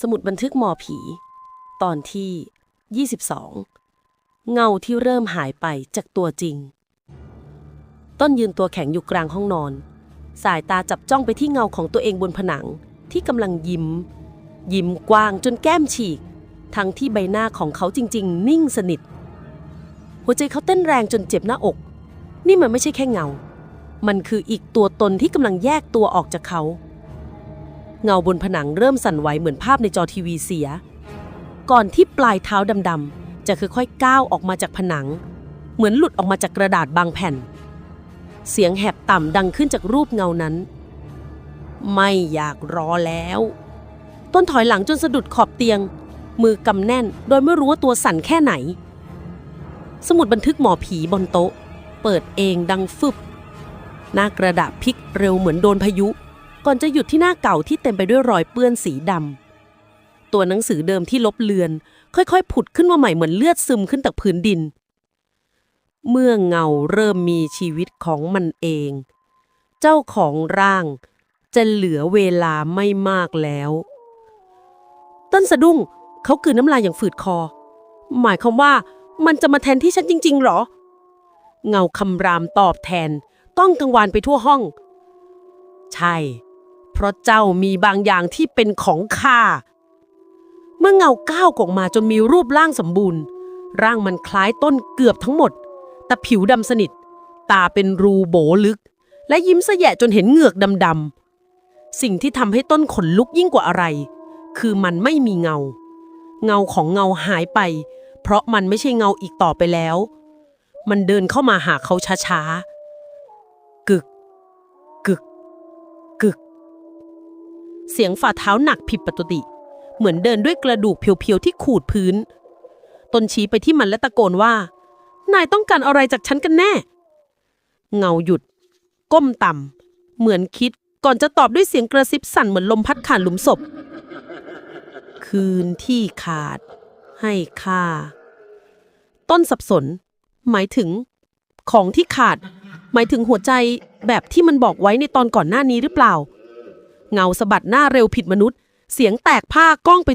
สมุดบันทึกหมอผี ตอนที่ 22 เงาที่เริ่มหายไปจากตัวจริง ต้นยืนตัวแข็งอยู่กลางห้องนอน สายตาจับจ้องไปที่เงาของตัวเองบนผนังที่กำลังยิ้ม ยิ้มกว้างจนแก้มฉีก ทั้งที่ใบหน้าของเขาจริง ๆ นิ่งสนิท หัวใจเขาเต้นแรงจนเจ็บหน้าอก นี่มันไม่ใช่แค่เงา มันคืออีกตัวตนที่กำลังแยกตัวออกจากเขา เงาบนผนังเริ่มสั่นไหวเหมือนภาพในจอทีวีเสีย ก่อนที่ปลายเท้าดำๆจะค่อยๆก้าวออกมาจากผนัง เหมือนหลุดออกมาจากกระดาษบางแผ่น เสียงแหบต่ำดังขึ้นจากรูปเงานั้น ไม่อยากรอแล้ว ต้นถอยหลังจนสะดุดขอบเตียง มือกำแน่นโดยไม่รู้ว่าตัวสั่นแค่ไหน สมุดบันทึกหมอผีบนโต๊ะ เปิดเองดังฟึบหน้ากระดาษพลิกเร็วเหมือนโดนพายุ ก่อนจะหยุดที่หน้าเก่าที่เต็มไปด้วยรอยเปื้อนสีดำตัวหนังสือเดิมที่ลบเลือน ค่อยๆ ผุดขึ้นมาใหม่เหมือนเลือดซึมขึ้นจากพื้นดิน เมื่อเงาเริ่มมีชีวิตของมันเอง เจ้าของร่างจะเหลือเวลาไม่มากแล้ว ต้นสะดุ้งเขากืนน้ำลายอย่างฝืดคอ หมายความว่ามันจะมาแทนที่ฉันจริง ๆ หรอ เงาคำรามตอบแทนต้องกังวานไปทั่วห้อง ใช่ เพราะเจ้ามีบางอย่างที่เป็นของข้า เมื่อเงาก้าวออกมาจนมีรูปร่างสมบูรณ์ ร่างมันคล้ายต้นเกือบทั้งหมด แต่ผิวดำสนิท ตาเป็นรูโบลึก และยิ้มเสยะจนเห็นเหงือกดำๆ สิ่งที่ทำให้ต้นขนลุกยิ่งกว่าอะไร คือมันไม่มีเงา เงาของเงาหายไป เพราะมันไม่ใช่เงาอีกต่อไปแล้ว มันเดินเข้ามาหาเขาช้าๆ เสียงฝ่าเท้าหนักผิดปกติ เหมือนเดินด้วยกระดูกเพียวๆที่ขูดพื้น ตนชี้ไปที่มันและตะโกนว่า นายต้องการอะไรจากฉันกันแน่ เงาหยุด ก้มต่ำเหมือนคิดก่อนจะตอบด้วยเสียงกระซิบสั่นเหมือนลมพัดผ่านหลุมศพ คืนที่ขาด ให้ค่า ต้นสับสน หมายถึง ของที่ขาด หมายถึงหัวใจแบบที่มันบอกไว้ในตอนก่อนหน้านี้หรือเปล่า เงาสะบัดหน้าเร็วผิดมนุษย์ เสียงแตกผ้ากล้องไป